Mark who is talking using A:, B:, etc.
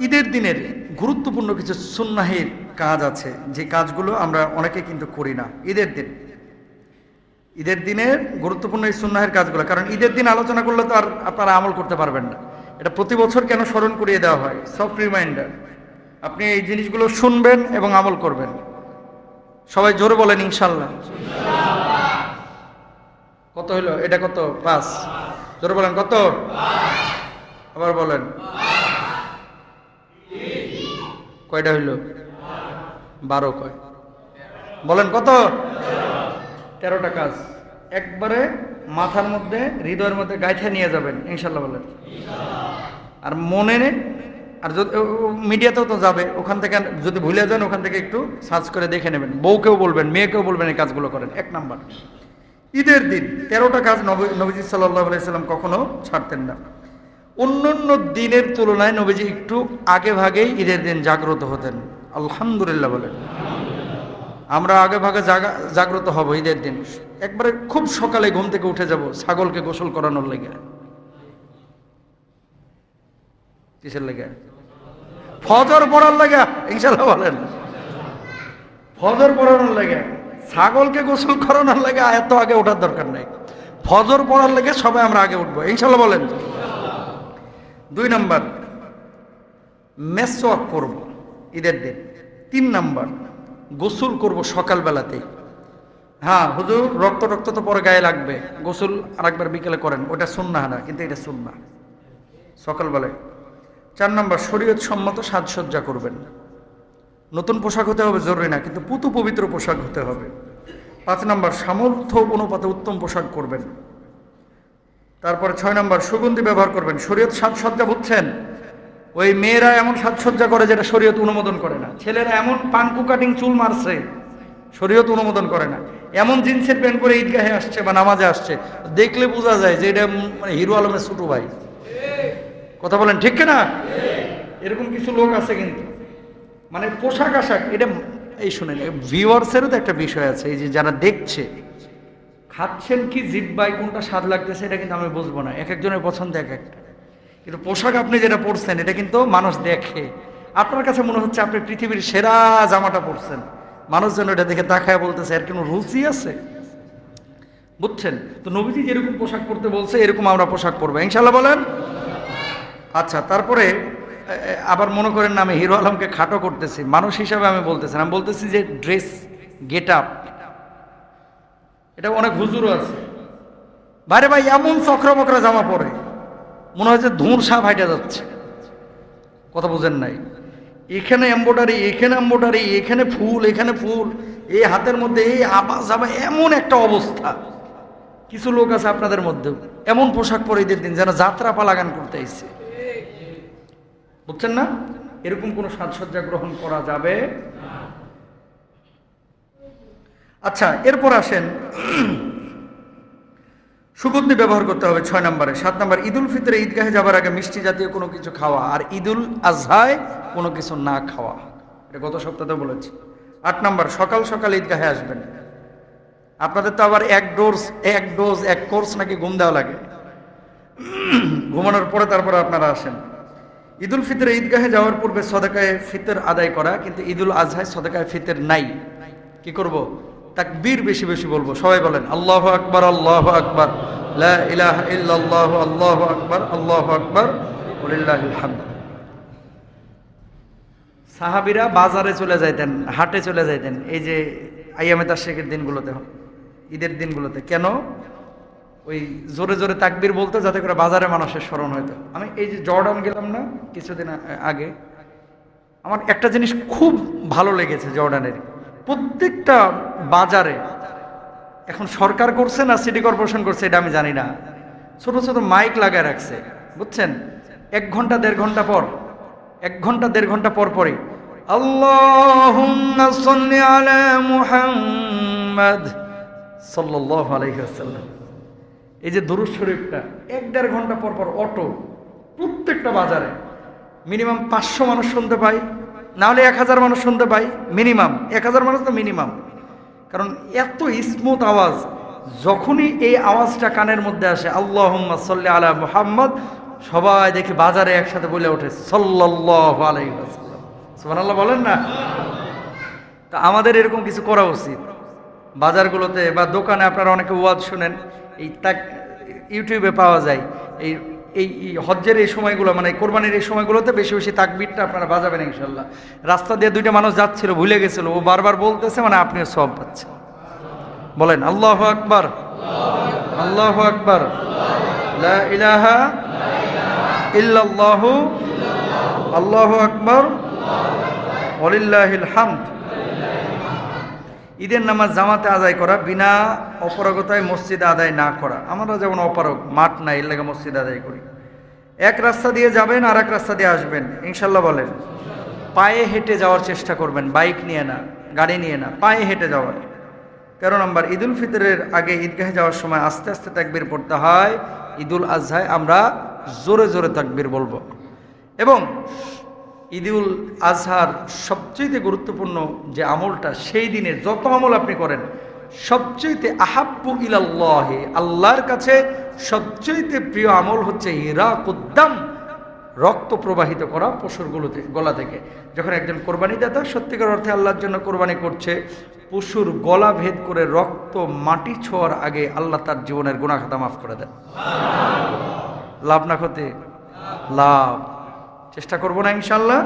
A: ঈদের দিনের গুরুত্বপূর্ণ কিছু সুন্নাহের কাজ আছে। যে কাজগুলো আমরা অনেকে কিন্তু করি না। ঈদের দিন। ঈদের দিনের গুরুত্বপূর্ণ এই সুন্নাহের কাজগুলো। কারণ ঈদের দিন আলোচনা করলে তো আর আপনারা আমল করতে পারবেন না। এটা প্রতি বছর কেন স্মরণ করিয়ে দেওয়া হয়? সফট রিমাইন্ডার আপনি এই জিনিসগুলো শুনবেন এবং আমল করবেন। সবাই জোরে বলেন ইনশাল্লাহ কত হইল? এটা কত? পাঁচ। জোরে বলেন, কত? আবার বলেন। কয়টা হইল? বারো কয়। বলেন কত? তেরোটা কাজ। একবারে মাথার মধ্যে, হৃদয়ের মধ্যে গাইথা নিয়ে যাবেন, ইনশাল্লাহ বলেন। আর মনে আর যদি মিডিয়াতেও তো যাবে, ওখান থেকে যদি ভুলে যান, ওখান থেকে একটু সার্চ করে দেখে নেবেন। বউকেও বলবেন, মেয়েকেও বলবেন এই কাজগুলো করেন। এক নাম্বার। ঈদের দিন, তেরোটা কাজ নবী নবীজি সাল্লাহ আলাইসাল্লাম কখনো ছাড়তেন না। অন্যান্য দিনের তুলনায় নবীজি একটু আগে ভাগেই ঈদের দিন জাগ্রত হতেন। আলহামদুলিল্লাহ বলেন। আমরা আগে ভাগে জাগা জাগ্রত হব ঈদের দিন। একবারে খুব সকালে ঘুম থেকে উঠে যাব ছাগলকে গোসল করানোর লেগে। কিসের লেগে? ফজর পড়ার লেগে ইনশাল্লাহ বলেন। ফজর পড়ানোর লেগে, ছাগলকে গোসল করানোর লেগে এত আগে ওঠার দরকার নেই। ফজর পড়ার লেগে সবাই আমরা আগে উঠবো ইনশাল্লাহ বলেন। দুই নাম্বার, মেসওয়াক করব ঈদের দিন। তিন নাম্বার, গোসল করব সকালবেলাতেই। হ্যাঁ হুজুর, রক্ত রক্ত তো পরে গায়ে লাগবে। গোসল আরেকবার বিকেলে করেন, ওটা সুন্না না, কিন্তু এটা সুন্না সকালবেলায়। চার নম্বর, শরীয়ত সম্মত সাজসজ্জা করবেন। নতুন পোশাক হতে হবে, জরুরি না, কিন্তু পুতু পবিত্র পোশাক হতে হবে। পাঁচ নম্বর, সামর্থ্য অনুপাতে উত্তম পোশাক করবেন। তারপরে ছয় নম্বর, সুগন্ধি ব্যবহার করবেন। শরীয়ত সাজসজ্জা বুঝছেন? ওই মেয়েরা এমন সাজসজ্জা করে যেটা শরীয়ত অনুমোদন করে না। ছেলেরা এমন পাঙ্কু কাটিং চুল মারছে, শরীয়ত অনুমোদন করে না। এমন জিন্সের প্যান্ট পরে ঈদগাহে আসছে বা নামাজে আসছে, দেখলে বোঝা যায় যে এটা মানে হিরো আলমের ছোট ভাই। কথা বলেন ঠিক না এরকম কিছু লোক আছে কিন্তু। মানে পোশাক আশাক, এটা এই শুনেন ভিউয়ার্সেরও তো একটা বিষয় আছে, এই যে যারা দেখছে খাচ্ছেন কি জিব্বাই কোনটা স্বাদ লাগতেছে, এটা কিন্তু আমি বুঝব না। এক একজনের পছন্দ এক একটা। কিন্তু পোশাক আপনি যেটা পরছেন, এটা কিন্তু মানুষ দেখে। আপনার কাছে মনে হচ্ছে আপনি পৃথিবীর সেরা জামাটা পরছেন। মানুষজন এটা দেখে তাকায় বলতেছে, এর কোনো রুচি আছে? বুঝছেন? তো নবীজি যেরকম পোশাক পরতে বলছে, এরকম আমরা পোশাক পরবো। ইনশাল্লাহ বলেন? আচ্ছা তারপরে আবার মনে করেন না আমি হিরো আলমকে খাটো করতেছি। মানুষ হিসাবে আমি বলতেছি। আমি বলতেছি যে ড্রেস গেট আপ এটা অনেক হুজুরও আছে। বাইরে ভাই, এমন চক্র বকরা জামা পরে। মনে হয় যে ধূর সাপ হাইটা যাচ্ছে। কথা বুঝেন নাই। এখানে এম্বোডারি এখানে এম্বোডারি, এখানে ফুল এখানে ফুল, এই হাতের মধ্যে এই আবা যাবা এমন একটা অবস্থা। কিছু লোক আছে আপনাদের মধ্যে এমন পোশাক পরে ঈদের দিন যেন যাত্রা পালাগান করতে এসছে। বুঝছেন না? এরকম কোনো সাজসজ্জা গ্রহণ করা যাবে আচ্ছা এরপর আসেন। সুগন্ধি ব্যবহার করতে হবে ছয় নম্বরে। সাত নম্বর, ঈদুল ফিতরে ঈদগাহে যাবার আগে মিষ্টি জাতীয় কোনো কিছু খাওয়া আর ঈদুল আজহায় কোনো কিছু না খাওয়া। এটা গত সপ্তাহে বলেছি। আট নম্বর, সকাল সকাল ঈদগাহে আসবেন। আপনাদের তো আবার এক ডোজ এক ডোজ, এক কোর্স নাকি ঘুম দেওয়া লাগে। ঘুমানোর পরে তারপরে আপনারা আসেন। ঈদুল ফিতরে ঈদগাহে যাওয়ার পূর্বে সদাকায় ফিতর আদায় করা, কিন্তু ঈদুল আজহায় সদাকায় ফিতর নাই। কি করব? তাকবীর বেশি বেশি বলব। সবাই বলেন, আল্লাহ আকবার আল্লাহ আকবার ইলাহা ইল্লাল্লাহ, আল্লাহু আকবার আল্লাহু আকবার হামদ। সাহাবিরা বাজারে চলে যাইতেন, হাটে চলে যাইতেন। এই যে আইয়ামে তাশেকের দিনগুলোতে, ঈদের দিনগুলোতে, কেন? ওই জোরে জোরে তাকবীর বলতে যাতে করে বাজারে মানুষের স্মরণ হইতো। আমি এই যে জর্ডান গেলাম না, কিছুদিন আগে, আমার একটা জিনিস খুব ভালো লেগেছে জর্ডানের। প্রত্যেকটা বাজারে এখন সরকার করছে না, সিটি কর্পোরেশন করছে, এটা আমি জানি না। ছোট ছোট মাইক লাগায় রাখছে, বুঝছেন? এক ঘণ্টা, দেড় ঘণ্টা পর, এক ঘণ্টা, দেড় ঘণ্টা পর পরে আল্লাহুম্মা সাল্লি আলা মুহাম্মাদ সাল্লাল্লাহু আলাইহি এই যে দরুদ শরীফটা, এক দেড় ঘণ্টা পর পর অটো, প্রত্যেকটা বাজারে। মিনিমাম পাঁচশো মানুষ শুনতে পাই না হলে এক হাজার মানুষ শুনতে পাই মিনিমাম এক হাজার মানুষ তো মিনিমাম কারণ এত স্মুথ আওয়াজ, যখনই এই আওয়াজটা কানের মধ্যে আসে আল্লাহ সাল্লি আলা মুহাম্মদ, সবাই দেখি বাজারে একসাথে বলে ওঠে ওয়াসাল্লাম। সুবহানাল্লাহ বলেন না? তা আমাদের এরকম কিছু করা উচিত। বাজারগুলোতে বা দোকানে আপনারা অনেকে ওয়াজ শুনেন, এই তাক ইউটিউবে পাওয়া যায়, এই এই হজ্জের এই সময়গুলো মানে কোরবানির এই সময়গুলোতে বেশি বেশি তাকবিরটা আপনারা বাজাবেন ইনশাল্লাহ। রাস্তা দিয়ে দুইটা মানুষ যাচ্ছিল, ভুলে গেছিল, ও বারবার বলতেছে মানে আপনিও সব পাচ্ছেন। বলেন, আল্লাহ আকবার। আল্লাহ আকবার। ইলাহা ইল্লাল্লাহু। আল্লাহু আকবার। ওয়ালিল্লাহিল হামদ। ঈদের নামাজ জামাতে আদায় করা, বিনা অপারগতায় মসজিদে আদায় না করা। আমরা যেমন অপারগ, মাঠ নাই, এর মসজিদ আদায় করি। এক রাস্তা দিয়ে যাবেন আর এক রাস্তা দিয়ে আসবেন। ইনশাল্লাহ বলেন, পায়ে হেঁটে যাওয়ার চেষ্টা করবেন, বাইক নিয়ে না, গাড়ি নিয়ে না, পায়ে হেঁটে যাওয়ার। তেরো নম্বর, ঈদুল ফিতরের আগে ঈদগাহে যাওয়ার সময় আস্তে আস্তে তাকবির পড়তে হয়। ঈদুল আজহায় আমরা জোরে জোরে তাকবির বলব। এবং ঈদুল আজহার সবচেয়ে গুরুত্বপূর্ণ যে আমলটা, সেই দিনে যত আমল আপনি করেন, সবচেয়ে আহাব্বু ইলাল্লাহে, আল্লাহর কাছে সবচেয়ে প্রিয় আমল হচ্ছে ইরাকুদ্দাম, রক্ত প্রবাহিত করা পশুরগুলোতে গলা থেকে। যখন একজন কোরবানি দাতা সত্যিকার অর্থে আল্লাহর জন্য কোরবানি করছে, পশুর গলা ভেদ করে রক্ত, মাটি ছোঁয়ার আগে আল্লাহ তার জীবনের গুণাখাতা মাফ করে দেন। লাভ না ক্ষতি? লাভ। চেষ্টা করব না ইনশাল্লাহ।